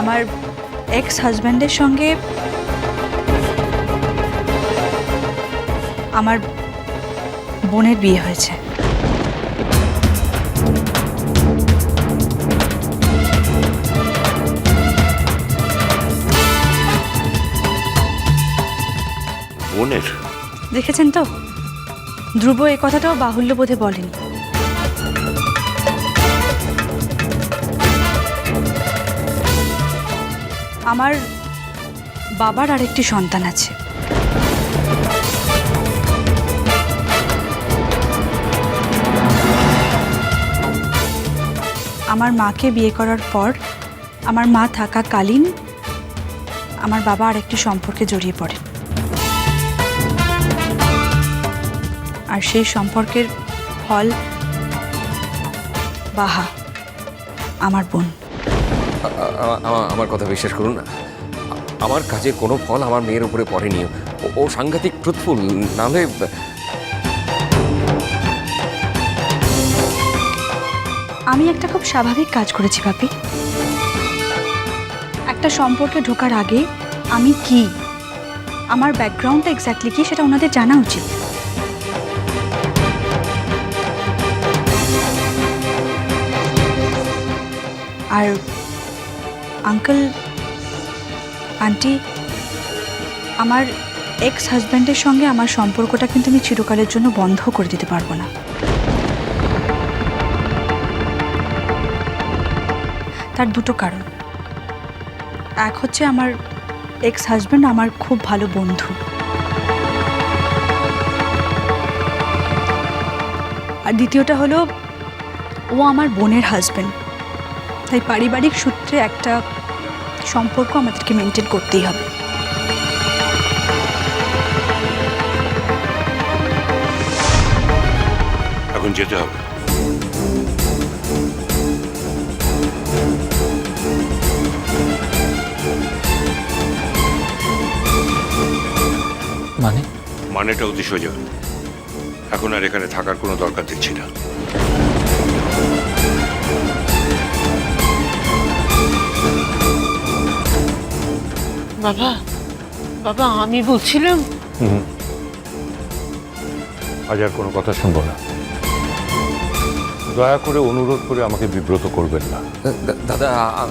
আমার এক্স হাজব্যান্ডের সঙ্গে আমার বোনের বিয়ে হয়েছে। বোনের? দেখেছেন তো? ধ্রুব এ কথাটাও বাহুল্য বোধে বলেন। আমার বাবার আরেকটি সন্তান আছে। আমার মাকে বিয়ে করার পর আমার মা থাকাকালীন আমার বাবা আরেকটি সম্পর্কে জড়িয়ে পড়েন আর সেই সম্পর্কের ফল বাহা, আমার বোন। আমার কথা বিশ্বাস করুন আ- আমার কাজের কোনো ফল আমার মেয়ের উপরে পড়েনি। ও সাংঘাতিক ট্রুথফুল নাহলে আমি একটা খুব স্বাভাবিক কাজ করেছি, পাপি। একটা সম্পর্কে ঢোকার আগে আমি কি? আমার ব্যাকগ্রাউন্ডটা এক্স্যাক্টলি কি সেটা ওনাদের জানা উচিত। আর আঙ্কেল আন্টি আমার এক্স হাজব্যান্ডের সঙ্গে আমার সম্পর্কটা কিন্তু আমি চিরকালের জন্য বন্ধ করে দিতে পারব না। তার দুটো কারণ। এক হচ্ছে আমার এক্স হাজব্যান্ড আমার খুব ভালো বন্ধু। আর দ্বিতীয়টা হলো, ও আমার বোনের হাজব্যান্ড তাই পারিবারিক সূত্রে একটা সম্পর্ক আমাদেরকে মেনটেন করতেই হবে। এখন যেতে হবে। মানে? মানেটা অতি সোজা। এখন আর এখানে থাকার কোনো দরকার দেখছি না। বাবা বাবা আমি বলছিলাম। আজ আর কোনো কথা শুনব না। দয়া করে অনুরোধ করে আমাকে বিব্রত করবেন না। দাদা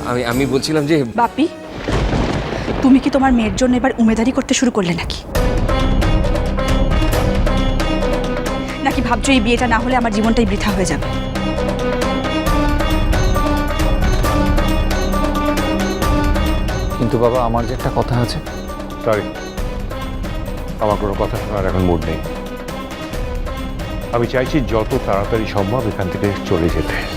আমি আমি বলছিলাম যে বাপি তুমি কি তোমার মেয়ের জন্য এবার উমেদারি করতে শুরু করলে নাকি? নাকি ভাবছ এই বিয়েটা না হলে আমার জীবনটাই বৃথা হয়ে যাবে? কিন্তু বাবা, আমার যে একটা কথা আছে। সরি আমার কোনো কথা শোনার এখন মুড নেই। আমি চাইছি যত তাড়াতাড়ি সম্ভব এখান থেকে চলে যেতে।